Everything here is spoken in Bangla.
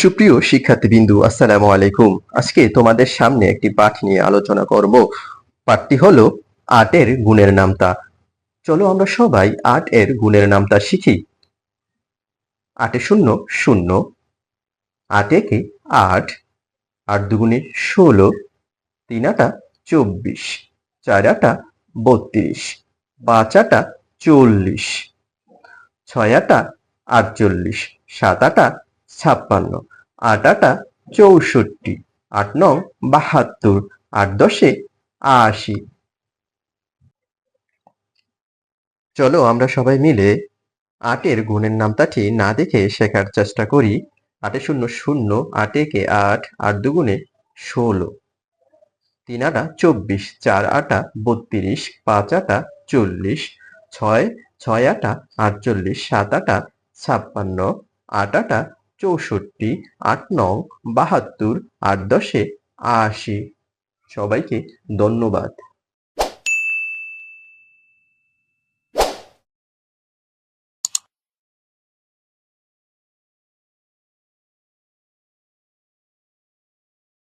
সুপ্রিয় শিক্ষার্থীবৃন্দু, আসসালামু আলাইকুম। আজকে তোমাদের সামনে একটি পাঠ নিয়ে আলোচনা করব। পাঠটি হলো আটের গুণের নামতা। চলো আমরা সবাই আট এর গুণের নামতা শিখি। আটে শূন্য শূন্য। আট একে আট আট দুগুণে ষোলো। তিন আটা চব্বিশ, চার আটা বত্রিশ, পাঁচ আটা চল্লিশ, ছয় আটা আটচল্লিশ, সাত আটা ছাপ্পান্ন। আট আটা চৌষট্টি, আট নং বাহাত্তর, আট দশে আশি। চলো আমরা সবাই মিলে আটের গুণের নামতাটি না দেখে শেখার চেষ্টা করি। আটে শূন্য শূন্য, আট একে আট আট দুগুণে ষোলো। তিন আটা চব্বিশ, চার আটা বত্রিশ, পাঁচ আটা চল্লিশ, ছয় ছয় আটা আটচল্লিশ, সাত আটা ছাপ্পান্ন, আট আটা চৌষট্টি আট নং বাহাত্তর আট দশে আশি। সবাইকে ধন্যবাদ।